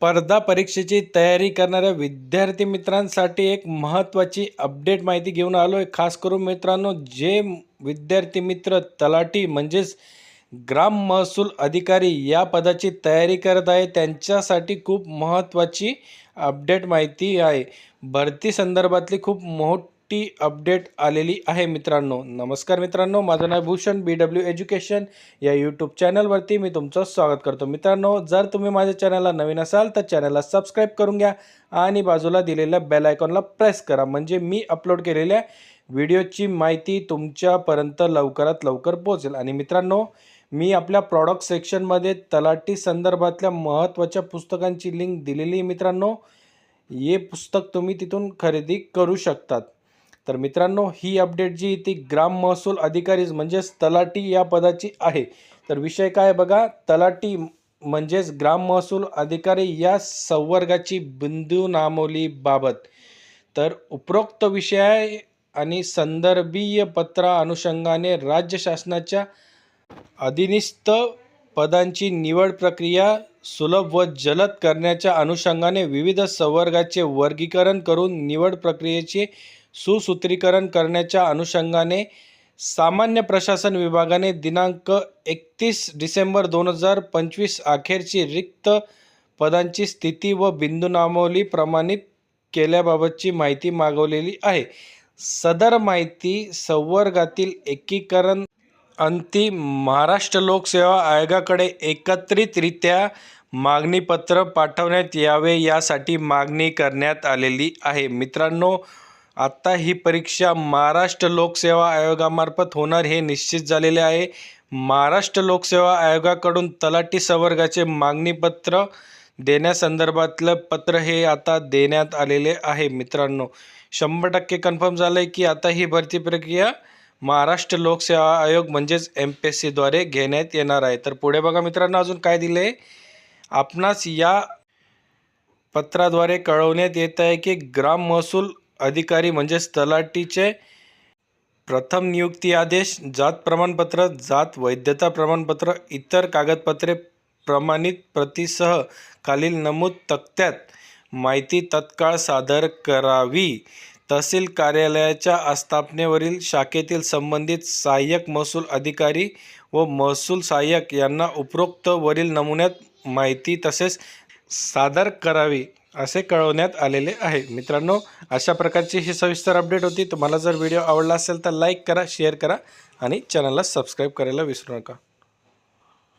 स्पर्धा परीक्षेची तयारी करणाऱ्या विद्यार्थी मित्रांसाठी एक महत्त्वाची अपडेट माहिती घेऊन आलो आहे खास करून मित्रांनो जे विद्यार्थी मित्र तलाठी म्हणजेच ग्राम महसूल अधिकारी या पदाची तयारी करत आहे त्यांच्यासाठी खूप महत्त्वाची अपडेट माहिती आहे. भरती संदर्भातली खूप मोठी अपडेट आलेली आहे मित्रांनो. नमस्कार मित्रांनो माझं नाव भूषण बी डब्ल्यू एज्युकेशन या यूट्यूब चॅनलवरती मी तुमचं स्वागत करतो. मित्रांनो जर तुम्ही माझ्या चॅनलला नवीन असाल तर चॅनलला सबस्क्राईब करून घ्या आणि बाजूला दिलेल्या बेल आयकॉनला प्रेस करा. म्हणजे मी अपलोड केलेल्या व्हिडिओची माहिती तुमच्यापर्यंत लवकरात लवकर पोहोचेल. आणि मित्रांनो मी आपल्या प्रॉडक्ट सेक्शनमध्ये तलाठी संदर्भातल्या महत्त्वाच्या पुस्तकांची लिंक दिलेली आहे मित्रांनो. हे पुस्तक तुम्ही तिथून खरेदी करू शकतात. तर मित्रांनो ही अपडेट जी ती ग्राम महसूल अधिकारीच म्हणजेच तलाटी या पदाची आहे. तर विषय काय बघा तलाटी म्हणजेच ग्राम महसूल अधिकारी या संवर्गाची बिंदू नामोलीबाबत तर उपरोक्त विषय आणि संदर्भीय पत्रा अनुषंगाने राज्य शासनाच्या अधिनिस्त पदांची निवड प्रक्रिया सुलभ व जलद करण्याच्या अनुषंगाने विविध संवर्गाचे वर्गीकरण करून निवड प्रक्रियेचे सुसूत्रीकरण करण्याच्या अनुषंगाने सामान्य प्रशासन विभागाने दिनांक एकतीस डिसेंबर दोन हजार पंचवीस अखेरची रिक्त पदांची स्थिती व बिंदुनामावली प्रमाणित केल्याबाबतची माहिती मागवलेली आहे. सदर माहिती संवर्गातील एकीकरण अंतिम महाराष्ट्र लोकसेवा आयोगाकडे एकत्रितरित्या मागणीपत्र पाठवण्यात यावे यासाठी मागणी करण्यात आलेली आहे. मित्रांनो आत्ता ही परीक्षा महाराष्ट्र लोकसेवा आयोगामार्फत होणार हे निश्चित झालेले आहे. महाराष्ट्र लोकसेवा आयोगाकडून तलाठी संवर्गाचे मागणीपत्र देण्यासंदर्भातलं पत्र हे आता देण्यात आलेले आहे मित्रांनो. शंभर टक्के कन्फर्म झालं आहे की आता ही भरती प्रक्रिया महाराष्ट्र लोकसेवा आयोग म्हणजेच एम पी एस सीद्वारे घेण्यात येणार आहे. तर पुढे बघा मित्रांनो अजून काय दिलं आहे आपणास या पत्राद्वारे कळवण्यात येत आहे की ग्राम महसूल अधिकारी म्हणजेच तलाठीचे प्रथम नियुक्ती आदेश जात प्रमाणपत्र जात वैधता प्रमाणपत्र इतर कागदपत्रे प्रमाणित प्रतीसह खालील नमूद तक्त्यात माहिती तत्काळ सादर करावी. तहसील कार्यालयाच्या आस्थापनेवरील शाखेतील संबंधित सहाय्यक महसूल अधिकारी व महसूल सहाय्यक यांना उपरोक्त वरील नमुन्यात माहिती तसेच सादर करावी. असे कळवण्यात आलेले आहे. मित्रांनो अशा प्रकारची ही सविस्तर अपडेट होती. तुम्हाला जर व्हिडिओ आवडला असेल तर लाईक करा शेअर करा आणि चॅनलला सबस्क्राईब करायला विसरू नका.